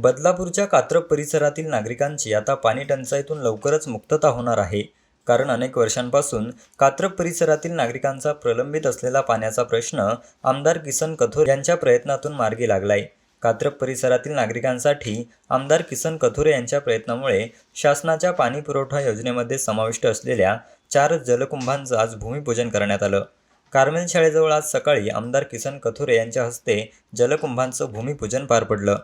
बदलापूरच्या कात्रप परिसरातील नागरिकांची आता पाणी टंचाईतून लवकरच मुक्तता होणार आहे. कारण अनेक वर्षांपासून कात्रप परिसरातील नागरिकांचा प्रलंबित असलेला पाण्याचा प्रश्न आमदार किसन कथोर यांच्या प्रयत्नातून मार्गी लागलाय. कात्रप परिसरातील नागरिकांसाठी आमदार किसन कथोरे यांच्या प्रयत्नामुळे शासनाच्या पाणी पुरवठा योजनेमध्ये समाविष्ट असलेल्या चार जलकुंभांचं आज भूमिपूजन करण्यात आलं. कार्मेल शाळेजवळ आज सकाळी आमदार किसन कथोरे यांच्या हस्ते जलकुंभांचं भूमिपूजन पार पडलं.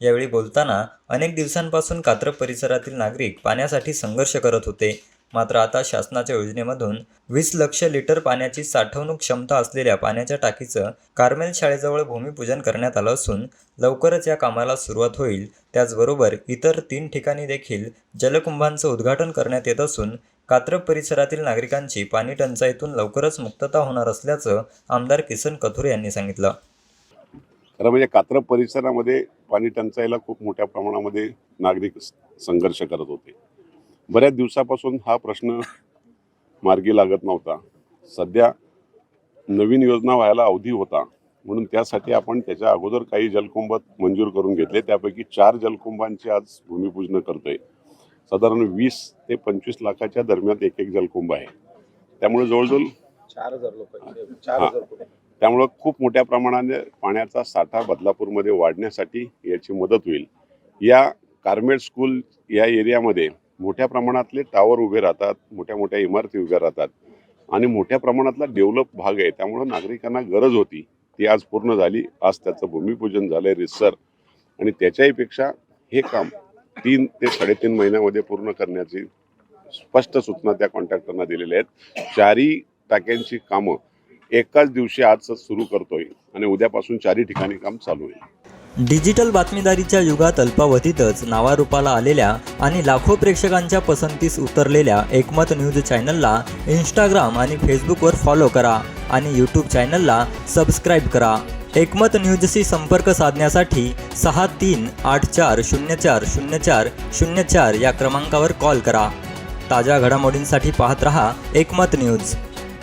यावेळी बोलताना अनेक दिवसांपासून कात्रप परिसरातील नागरिक पाण्यासाठी संघर्ष करत होते. मात्र आता शासनाच्या योजनेमधून वीस लक्ष लिटर पाण्याची साठवणूक क्षमता असलेल्या पाण्याच्या टाकीचं कार्मेल शाळेजवळ भूमिपूजन करण्यात आलं असून लवकरच या कामाला सुरुवात होईल. त्याचबरोबर इतर तीन ठिकाणी देखील जलकुंभांचं उद्घाटन करण्यात येत असून कात्रप परिसरातील नागरिकांची पाणी टंचाईतून लवकरच मुक्तता होणार असल्याचं आमदार किसन कथोरे यांनी सांगितलं. खरं म्हणजे कात्रप परिसरामध्ये पाणी टंचाईला खूप मोठ्या प्रमाणामध्ये नागरिक संघर्ष करत होते. बऱ्याच दिवसापासून हा प्रश्न मार्गी लागत नव्हता. सध्या नवीन योजना व्हायला अवधी होता. म्हणून त्यासाठी आपण त्याच्या अगोदर काही जलकुंभ मंजूर करून घेतले. त्यापैकी चार जलकुंभांची आज भूमिपूजन करतोय. साधारण वीस ते पंचवीस लाखाच्या दरम्यान एक एक जलकुंभ आहे. त्यामुळे जवळजवळ चार हजार लोक. त्यामुळं खूप मोठ्या प्रमाणाने पाण्याचा साठा बदलापूरमध्ये वाढण्यासाठी याची मदत होईल. या कार्मेट स्कूल या एरियामध्ये मोठ्या प्रमाणातले टावर उभे राहतात मोठ्या मोठ्या इमारती उभ्या राहतात आणि मोठ्या प्रमाणातला डेव्हलप भाग आहे. त्यामुळं नागरिकांना गरज होती ती आज पूर्ण झाली. आज त्याचं भूमिपूजन झालंय रिसर आणि त्याच्याहीपेक्षा हे काम तीन ते साडेतीन महिन्यामध्ये पूर्ण करण्याची स्पष्ट सूचना त्या कॉन्ट्रॅक्टरना दिलेल्या आहेत. चारही टाक्यांची कामं एकाच दिवशी आज सुरू करतोय आणि उद्यापासून चारही ठिकाणी काम चालू आहे. डिजिटल बातमीदारीच्या युगात अल्पावधीतच नावारूपाला आलेल्या आणि लाखो प्रेक्षकांच्या पसंतीस उतरलेल्या एकमत न्यूज चॅनलला इंस्टाग्राम आणि फेसबुकवर फॉलो करा आणि यूट्यूब चॅनलला सबस्क्राईब करा. एकमत न्यूजशी संपर्क साधण्यासाठी सहा तीन आठ चार शून्य चार शून्य चार शून्य चार या क्रमांकावर कॉल करा. ताज्या घडामोडींसाठी पाहत रहा एकमत न्यूज.